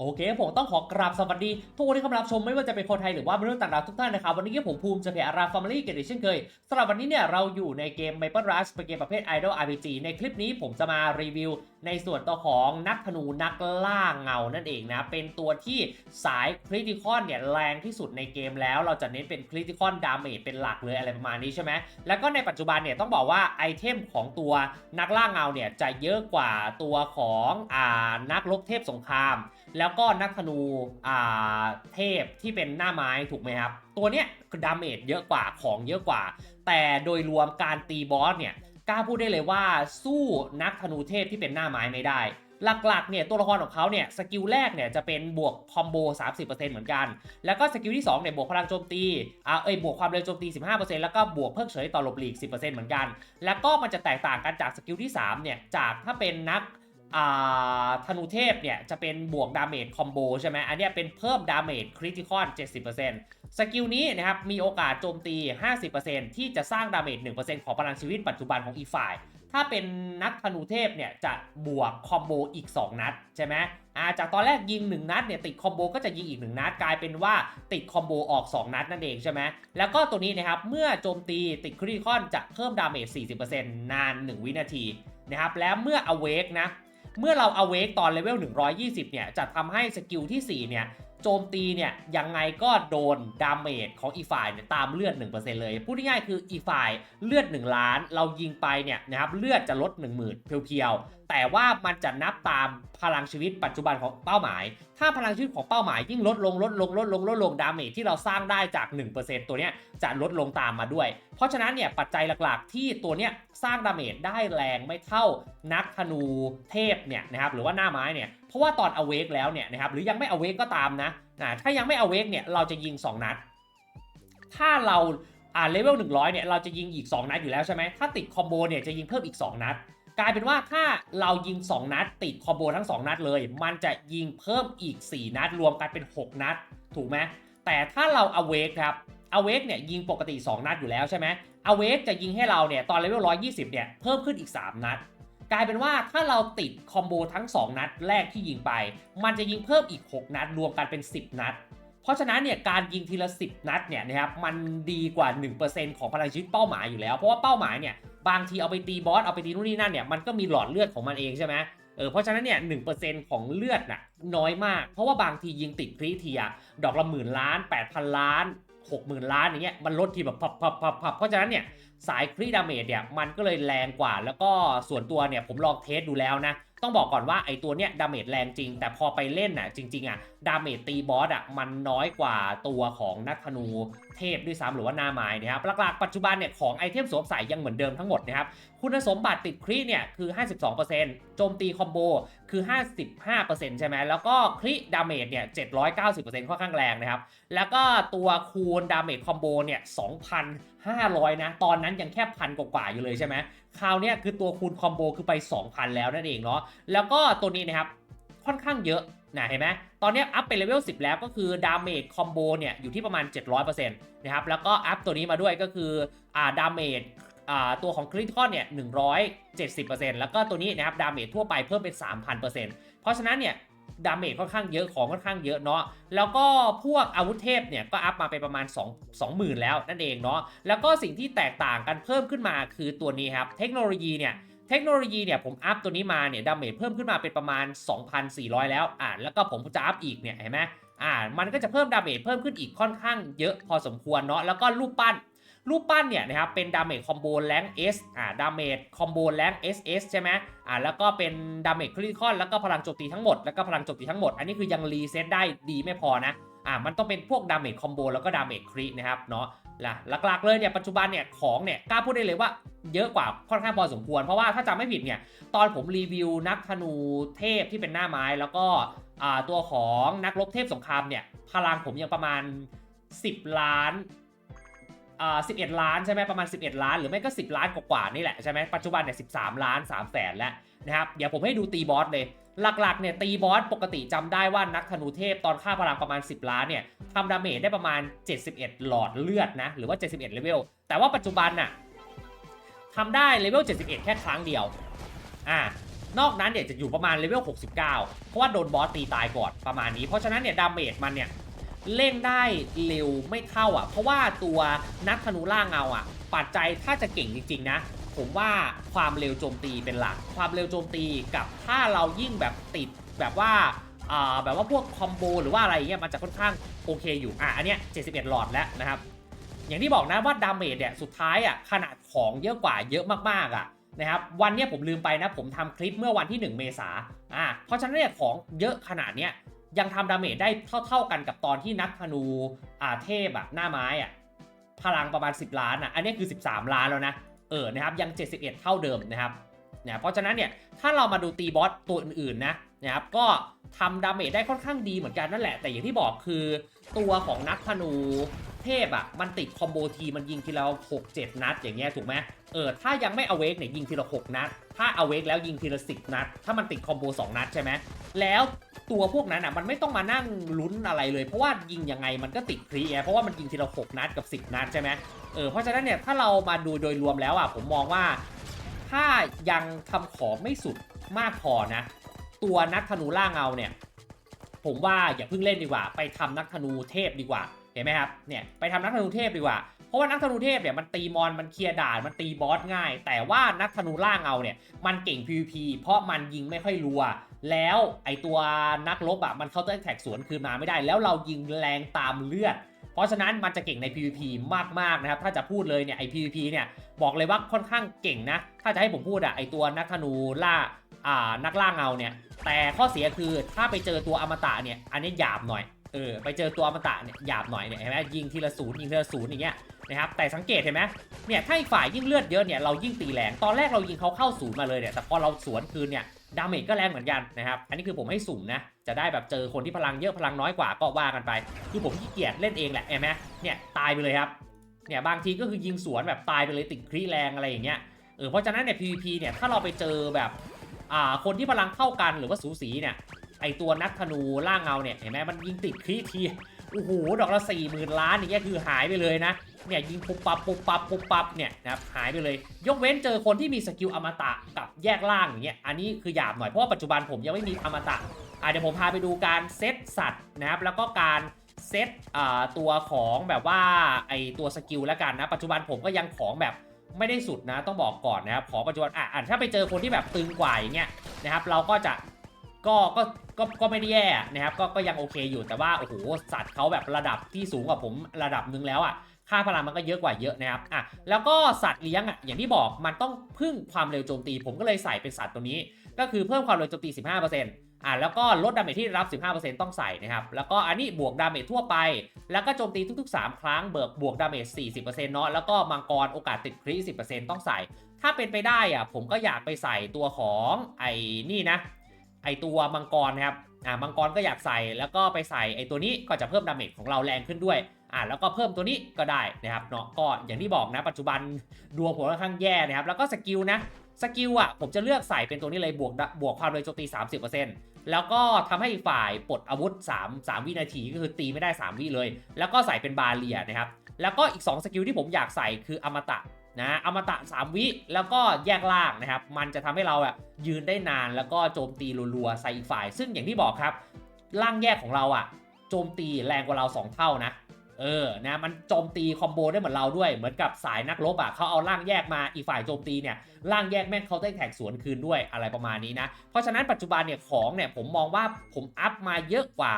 โอเคผมต้องขอกราบสวัสดี ทุกคนที่เข้ามารับชมไม่ว่าจะเป็นคนไทยหรือว่าเป็นเรื่องต่างดาวทุกท่านนะครับ วันนี้ผมภูมิจะเพจอาราฟาร์มลี่เกตเช่นเคยสำหรับวันนี้เนี่ยเราอยู่ในเกม Maple Rush เป็นเกมประเภท Idol RPG ในคลิปนี้ผมจะมารีวิว ในส่วนตัวของนักธนูนักล่าเงานั่นเองนะ เป็นตัวที่สายคริติคอนเนี่ยแรงที่สุดในเกมแล้วเราจะเน้นเป็นคริติคอนดาเมจเป็นหลักเลยอะไรประมาณนี้ใช่ไหมแล้วก็ในปัจจุบันเนี่ยต้องบอกว่าไอเทมของตัวนักล่าเงาเนี่ยจะเยอะกว่าตัวของอ่านักลบเทพสงครามแล้วแล้วก็นักธนูอ่าเทพที่เป็นหน้าไม้ถูกไหมครับ ตัวเนี้ยดาเมจเยอะกว่าของเยอะกว่า แต่โดยรวมการตีบอสเนี่ยกล้าพูดได้เลยว่าสู้นักธนูเทพที่เป็นหน้าไม้ไม่ได้ หลักๆเนี่ยตัวละครของเขาเนี่ยสกิลแรกเนี่ยจะเป็นบวกคอมโบ 30%เหมือนกัน แล้วก็สกิลที่2เนี่ยบวกพลังโจมตีอ่าเอ้ยบวกความเร็วโจมตี 15%แล้วก็บวกเพิกเฉยต่อหลบหลีก 10%เหมือนกัน แล้วก็มันจะแตกต่างกันจากสกิลที่3เนี่ยจากถ้าเป็นนัก ธนูเทพเนี่ยจะเป็นบวกดาเมจคอมโบใช่ไหมอันนี้เป็นเพิ่มดาเมจคริติคอน70%สกิลนี้นะครับมีโอกาสโจมตี 50%ที่จะสร้างดาเมจ1%ของพลังชีวิตปัจจุบันของอีกฝ่าย ถ้าเป็นนักธนูเทพเนี่ยจะบวกคอมโบอีก 2 นัดใช่ไหมอาจากตอนแรกยิง 1 นัดเนี่ยติดคอมโบก็จะยิงอีก 1 นัดกลายเป็นว่าติดคอมโบออก 2 นัดนั่นเองใช่ไหมแล้วก็ตัวนี้นะครับเมื่อโจมตีติดคริติคอนจะเพิ่มดาเมจ40%นาน 1 วินาทีนะครับแล้วเมื่อ awake นะ เมื่อเราเอาเวกตอนเลเวล120 เนี่ย จะทำให้สกิลที่ 4 เนี่ย โจมตีเนี่ย ยังไงก็โดนดาเมจของอีฝ่ายเนี่ยตามเลือด 1%เลย พูดง่ายๆคืออีฝ่ายเลือด 1 ล้าน เรายิงไปเนี่ยนะครับเลือดจะลด 10,000เพียวๆ แต่ว่ามันจะนับตามพลังชีวิตปัจจุบันของเป้าหมายถ้าพลังชีวิตของเป้าหมายยิ่งลดลงลดลงลดลงลดลงดาเมจที่เราสร้างได้จาก 1%ตัวเนี้ยจะลดลงตามมาด้วย เพราะฉะนั้นเนี่ยปัจจัยหลักๆ ที่ตัวเนี้ยสร้างดาเมจได้แรงไม่เท่านักธนูเทพเนี่ยนะครับหรือว่าหน้าไม้เนี่ยเพราะว่าตอน awake แล้วเนี่ยนะครับหรือยังไม่ awake ก็ตามนะนะถ้ายังไม่ awake เนี่ยเราจะยิง 2 นัด ถ้าเราอ่าเลเวล100เนี่ยเราจะยิงอีก 2 นัดอยู่แล้วใช่ไหมถ้าติดคอมโบเนี่ยจะยิงเพิ่มอีก 2 นัด กลายเป็นว่าถ้าเรายิง 2 นัดติดคอมโบทั้ง 2 นัดเลย มันจะยิงเพิ่มอีก 4 นัดรวมกันเป็น 6 นัด ถูกไหมแต่ถ้าเรา awake ครับ awake เนี่ยยิงปกติ 2 นัดอยู่แล้วใช่ไหม awake จะยิงให้เราเนี่ยตอนเลเวล120 เนี่ยเพิ่มขึ้นอีก 3 นัด กลายเป็นว่าถ้าเราติดคอมโบทั้ง 2 นัดแรกที่ยิงไป มันจะยิงเพิ่มอีก 6 นัดรวมกันเป็น 10 นัด เพราะฉะนั้นเนี่ยการยิงทีละ 10 นัดเนี่ยนะครับมันดีกว่า 1%ของพลังชีวิตเป้าหมายอยู่แล้ว เพราะว่าเป้าหมายเนี่ย บางทีเอาไปตีบอสเอาไปตีนู่นนี่นั่นเนี่ยมันก็มีหลอดเลือดของมันเองใช่ไหมเออเพราะฉะนั้นเนี่ยหของเลือดน่ะน้อยมาก เพราะว่าบางทียิงติดครีเทียดอกละหมื่นล้าน8,000 ล้าน60,000 ล้านอย่างเงี้ยมันลดทีแบบพับพับพับพับเพราะฉะนั้นเนี่ยสายครีดาเมจเนี่ยมันก็เลยแรงกว่า แล้วก็ส่วนตัวเนี่ยผมลองเทสดูแล้วนะ ต้องบอกก่อนว่าไอตัวเนี้ยดาเมจแรงจริง แต่พอไปเล่นน่ะจริงๆอะดาเมจตีบอสอะมันน้อยกว่าตัวของนักธนูเทพด้วยซ้ำหรือว่าหน้าไม้นะครับหลักๆปัจจุบันเนี่ยของไอเทมสวมใส่ยังเหมือนเดิมทั้งหมดนะครับ คุณสมบัติติดคริเนี่ยคือ 52%โจมตีคอมโบคือ 55%ใช่ไหมแล้วก็คริดาเมจเนี่ย 790%ค่อนข้างแรงนะครับ แล้วก็ตัวคูณดาเมจคอมโบเนี่ย 2,500 นะ ตอนนั้นยังแค่พันกว่าๆอยู่เลยใช่ไหมคราวเนี้ยคือตัวคูณคอมโบคือไป 2,000 แล้วนั่นเองเนาะแล้วก็ตัวนี้นะครับค่อนข้างเยอะนะเห็นไหมตอนนี้อัพเป็นเลเวล 10 แล้วก็คือดาเมจคอมโบเนี่ยอยู่ที่ประมาณ 700%นะครับ แล้วก็อัพตัวนี้มาด้วยก็คืออ่าดาเมจอ่า ตัวของคริติคอนเนี่ย170%แล้วก็ตัวนี้นะครับดาเมจทั่วไปเพิ่มเป็น 3,000%เพราะฉะนั้นเนี่ยดาเมจค่อนข้างเยอะของค่อนข้างเยอะเนาะแล้วก็พวกอาวุธเทพเนี่ยก็อัพมาเป็นประมาณ 2 20,000 แล้วนั่นเองเนาะแล้วก็สิ่งที่แตกต่างกันเพิ่มขึ้นมาคือตัวนี้ครับเทคโนโลยีเนี่ยเทคโนโลยีเนี่ยผมอัพตัวนี้มาเนี่ยดาเมจเพิ่มขึ้นมาเป็นประมาณ 2,400 แล้วอ่าแล้วก็ผมจะอัพอีกเนี่ยเห็นไหมอ่ามันก็จะเพิ่มดาเมจเพิ่มขึ้นอีกค่อนข้างเยอะพอสมควรเนาะแล้วก็รูปปั้น รูปปั้นเนี่ยนะครับเป็นดาเมจคอมโบแรง S อ่าดาเมจคอมโบแรง SS ใช่ไหมอ่าแล้วก็เป็นดาเมจคริติคอนแล้วก็พลังโจมตีทั้งหมดแล้วก็พลังโจมตีทั้งหมด อันนี้คือยังรีเซ็ตได้ดีไม่พอนะอ่ามันต้องเป็นพวกดาเมจคอมโบแล้วก็ดาเมจครินะครับเนาะล่ะหลักๆเลยเนี่ยปัจจุบันเนี่ยของเนี่ยกล้าพูดได้เลยว่าเยอะกว่าค่อนข้างพอสมควร เพราะว่าถ้าจำไม่ผิดเนี่ยตอนผมรีวิวนักธนูเทพที่เป็นหน้าไม้แล้วก็อ่าตัวของนักรบเทพสงครามเนี่ยพลังผมยังประมาณ 10 ล้าน อ่า11ล้านใช่ไหมประมาณ 11 ล้าน หรือไม่ก็ 10 ล้านกว่าๆนี่แหละใช่ไหมปัจจุบันเนี่ย13ล้าน3แสนแล้วนะครับเดี๋ยวผมให้ดูตีบอสเลย หลักๆเนี่ยตีบอสปกติจำได้ว่านักธนูเทพตอนค่าพลังประมาณ 10 ล้านเนี่ยทำดาเมจได้ประมาณ 71 หลอดเลือดนะหรือว่า 71เลเวลแต่ว่าปัจจุบันน่ะทำได้เลเวล71 แค่ครั้งเดียวอ่านอกนั้นเนี่ยจะอยู่ประมาณเลเวล69 เพราะว่าโดนบอสตีตายก่อนประมาณนี้ เพราะฉะนั้นเนี่ยดาเมจมันเนี่ย เล่นได้เร็วไม่เท่าอะ เพราะว่าตัวนักธนูล่าเงาอะ ปัจจัยถ้าจะเก่งจริง ๆ นะ ผมว่าความเร็วโจมตีเป็นหลัก ความเร็วโจมตีกับถ้าเรายิ่งแบบติดแบบว่าแบบว่าพวกคอมโบหรือว่าอะไรเงี้ยมันจะค่อนข้างโอเคอยู่ อะ อันเนี้ย 71 หลอดแล้วนะครับ อย่างที่บอกนะว่าดาเมจเนี่ยสุดท้ายอะขนาดของเยอะกว่าเยอะมากๆอะนะครับวันเนี้ยผมลืมไปนะผมทำคลิปเมื่อวันที่ 1 เมษาอ่าเพราะฉะนั้นเนี่ยของเยอะขนาดเนี้ย ยังทำดาเมจได้เท่า ๆกันกับตอนที่นักธนูอ่าเทพอะหน้าไม้อะพลังประมาณ 10 ล้านอะอันนี้คือ 13 ล้านแล้วนะเออนะครับยัง 71 เท่าเดิมนะครับเนี่ยเพราะฉะนั้นเนี่ยถ้าเรามาดูตีบอสตัวอื่นๆนะนะครับก็ทำดาเมจได้ค่อนข้างดีเหมือนกันนั่นแหละ แต่อย่างที่บอกคือตัวของนักธนู เทพอะมันติดคอมโบทีมันยิงทีละ6 7นัดอย่างเงี้ยถูกไหมเออถ้ายังไม่อเวกเนี่ยยิงทีละ6นัด ถ้าอเวกแล้วยิงทีละ10นัด ถ้ามันติดคอมโบ2นัดใช่ไหมแล้วตัวพวกนั้นอะมันไม่ต้องมานั่งลุ้นอะไรเลย เพราะว่ายิงยังไงมันก็ติดครีไงเพราะว่ามันยิงทีละ6นัดกับ10นัดใช่ไหมเออเพราะฉะนั้นเนี่ยถ้าเรามาดูโดยรวมแล้วอะผมมองว่า ถ้ายังทำของไม่สุดมากพอนะ ตัวนักธนูล่าเงาเนี่ยผมว่าอย่าเพิ่งเล่นดีกว่า ไปทำนักธนูเทพดีกว่า เห็นไหมครับเนี่ยไปทำนักธนูเทพดีกว่าเพราะว่านักธนูเทพเนี่ยมันตีมอนมันเคลียร์ด่านมันตีบอสง่าย แต่ว่านักธนูล่างเงาเนี่ยมันเก่ง PVP เพราะมันยิงไม่ค่อยรัว แล้วไอตัวนักรบอะมันเข้าเต้นแท็กสวนคืนมาไม่ได้ แล้วเรายิงแรงตามเลือด เพราะฉะนั้นมันจะเก่งใน PVP มากๆนะครับถ้าจะพูดเลยเนี่ยไอ PVP เนี่ยบอกเลยว่าค่อนข้างเก่งนะถ้าจะให้ผมพูดอะไอตัวนักธนูล่าอ่านักล่าเงาเนี่ยแต่ข้อเสียคือถ้าไปเจอตัวอมตะเนี่ยอันนี้หยาบหน่อย เออไปเจอตัวอมตะเนี่ยหยาบหน่อยเนี่ยเห็นไหมยิงทีละศูนย์ยิงทีละศูนย์อย่างเงี้ยนะครับแต่สังเกตเห็นไหมเนี่ยถ้าอีกฝ่ายยิ่งเลือดเยอะเนี่ยเรายิ่งตีแรงตอนแรกเรายิงเขาเข้าศูนย์มาเลยเนี่ยแต่พอเราสวนคืนเนี่ยดาเมจก็แรงเหมือนกันนะครับอันนี้คือผมให้สุ่มนะจะได้แบบเจอคนที่พลังเยอะพลังน้อยกว่าก็ว่ากันไป คือผมขี้เกียจเล่นเองแหละเห็นไหมเนี่ยตายไปเลยครับเนี่ยบางทีก็คือยิงสวนแบบตายไปเลยติดครีแรงอะไรอย่างเงี้ยเออเพราะฉะนั้นเนี่ย PVP เนี่ยถ้าเราไปเจอแบบอ่าคนที่พลังเข้ากันหรือว่าสูสีเนี่ย ไอตัวนักธนูล่างเงาเนี่ยเห็นไหมมันยิงติดครีทีโอ้โหดอกละสี่หมื่นล้านอย่างเงี้ยคือหายไปเลยนะเนี่ยยิงปุบปับปุบปับปุบปับเนี่ยนะครับหายไปเลย ยกเว้นเจอคนที่มีสกิลอมตะกับแยกล่างอย่างเงี้ยอันนี้คือหยาบหน่อยเพราะว่าปัจจุบันผมยังไม่มีอมตะอะเดี๋ยวผมพาไปดูการเซตสัตว์นะครับแล้วก็การเซตตัวของแบบว่าไอตัวสกิลแล้วกันนะปัจจุบันผมก็ยังของแบบไม่ได้สุดนะต้องบอกก่อนนะครับของปัจจุบันอะอะถ้าไปเจอคนที่แบบตึงกว่าอย่างเงี้ยนะครับเราก็จะ ก็ก็ก็ก็ไม่ได้แย่นะครับก็ก็ยังโอเคอยู่แต่ว่าโอ้โหสัตว์เขาแบบระดับที่สูงกว่าผมระดับนึงแล้วอะค่าพลังมันก็เยอะกว่าเยอะนะครับอะแล้วก็สัตว์เลี้ยงอะอย่างที่บอกมันต้องพึ่งความเร็วโจมตี ผมก็เลยใส่เป็นสัตว์ตัวนี้ ก็คือเพิ่มความเร็วโจมตี 15%อะแล้วก็ลดดาเมจที่รับ 15%ต้องใส่นะครับแล้วก็อันนี้บวกดาเมจทั่วไป แล้วก็โจมตีทุก ๆ 3 ครั้งเบิกบวกดาเมจ40%เนาะแล้วก็มังกรโอกาสติดคริ10%ต้องใส่ ถ้าเป็นไปได้อะผมก็อยากไปใส่ตัวของไอ้นี่นะ ไอตัวมังกรนะครับอ่ามังกรก็อยากใส่แล้วก็ไปใส่ไอตัวนี้ก็จะเพิ่มดาเมจของเราแรงขึ้นด้วยอ่าแล้วก็เพิ่มตัวนี้ก็ได้นะครับเนาะก็อย่างที่บอกนะ ปัจจุบันดวงผมค่อนข้างแย่นะครับแล้วก็สกิลนะสกิลอะผมจะเลือกใส่เป็นตัวนี้เลยบวกดะบวกความเร็วโจมตี 30%แล้วก็ทำให้อีกฝ่ายปลดอาวุธ 3 3 วินาทีก็คือตีไม่ได้ 3 วิเลย แล้วก็ใส่เป็นบาเลียนะครับแล้วก็อีก 2 สกิลที่ผมอยากใส่คืออมตะ นะอมตะ 3 วิแล้วก็แยกล่างนะครับ มันจะทำให้เราแบบยืนได้นานแล้วก็โจมตีรัวๆใส่อีกฝ่าย ซึ่งอย่างที่บอกครับ ล่างแยกของเราอะโจมตีแรงกว่าเรา 2 เท่านะ เออนะมันโจมตีคอมโบได้เหมือนเราด้วย เหมือนกับสายนักรบอะเขาเอาล่างแยกมาอีกฝ่ายโจมตีเนี่ยล่างแยกแม่งเขาได้แท็กสวนคืนด้วยอะไรประมาณนี้นะเพราะฉะนั้นปัจจุบันเนี่ยของเนี่ยผมมองว่าผมอัพมาเยอะกว่า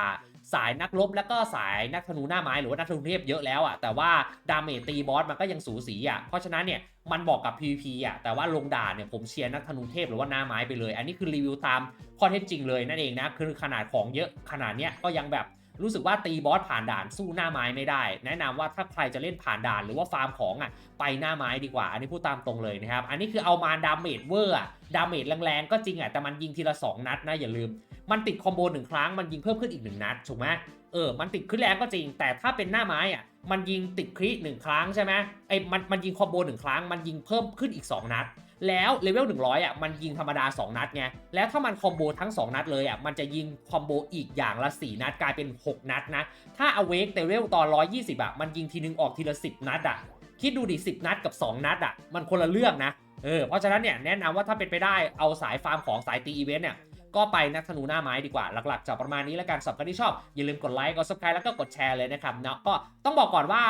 สายนักรบแล้วก็สายนักธนูหน้าไม้หรือว่านักธนูเทพเยอะแล้วอะแต่ว่าดาเมจตีบอสมันก็ยังสูสีอะเพราะฉะนั้นเนี่ยมันบอกกับ PVP อะแต่ว่าลงด่านเนี่ยผมเชียร์นักธนูเทพหรือว่าหน้าไม้ไปเลย อันนี้คือรีวิวตามข้อเท็จจริงเลยนั่นเองนะคือขนาดของเยอะขนาดเนี้ยก็ยังแบบรู้สึกว่าตีบอสผ่านด่านสู้หน้าไม้ไม่ได้ แนะนำว่าถ้าใครจะเล่นผ่านด่านหรือว่าฟาร์มของอะไปหน้าไม้ดีกว่า อันนี้พูดตามตรงเลยนะครับ อันนี้คือเอามาดาเมจเวอร์ดาเมจแรงๆก็จริงอะแต่มันยิงทีละสองนัดนะอย่าลืม มันติดคอมโบหนึ่งครั้งมันยิงเพิ่มขึ้นอีกหนึ่งนัดถูกไหมเออ มันติดคริแรงก็จริง แต่ถ้าเป็นหน้าไม้อะ มันยิงติดคริหนึ่งครั้งใช่ไหมไอ้มันมันยิงคอมโบหนึ่งครั้ง มันยิงเพิ่มขึ้นอีก 2 นัด แล้วเลเวล100อะ มันยิงธรรมดา 2 นัดไง แล้วถ้ามันคอมโบทั้ง 2 นัดเลยอะ มันจะยิงคอมโบอีกอย่างละ 4 นัดกลายเป็น 6 นัดนะ ถ้าอเวกเลเวลตอน 120อะ มันยิงทีนึงออกทีละ 10 นัดอะ คิดดูดิ10 นัดกับ 2 นัดอะ มันคนละเรื่องนะ เออ เพราะฉะนั้นเนี่ยแนะนำว่าถ้าเป็นไปได้เอาสายฟาร์มของสายตีอีเวนต์เนี่ย ก็ไปนักธนูหน้าไม้ดีกว่าหลักๆจะประมาณนี้แล้วกันสำหรับใครที่ชอบ อย่าลืมกดไลค์กด subscribe แล้วก็กดแชร์เลยนะครับเนาะก็ต้องบอกก่อนว่า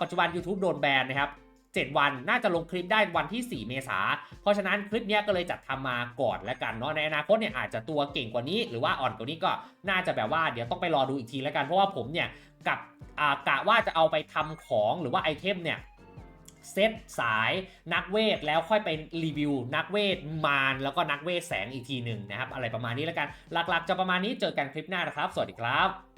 ปัจจุบัน YouTube โดนแบนนะครับ7 วันน่าจะลงคลิปได้วันที่ 4 เมษา เพราะฉะนั้นคลิปนี้ก็เลยจัดทำมาก่อนแล้วกันเนาะในอนาคตเนี่ยอาจจะตัวเก่งกว่านี้ หรือว่าอ่อนกว่านี้ก็น่าจะแบบว่าเดี๋ยวต้องไปรอดูอีกทีแล้วกันเพราะว่าผมเนี่ยกับกะว่าจะเอาไปทำของหรือว่าไอเทมเนี่ย เซตสายนักเวท แล้วค่อยไปรีวิวนักเวทมารแล้วก็นักเวทแสงอีกทีหนึ่งนะครับ อะไรประมาณนี้แล้วกัน หลักๆ จะประมาณนี้เจอกันคลิปหน้านะครับ สวัสดีครับ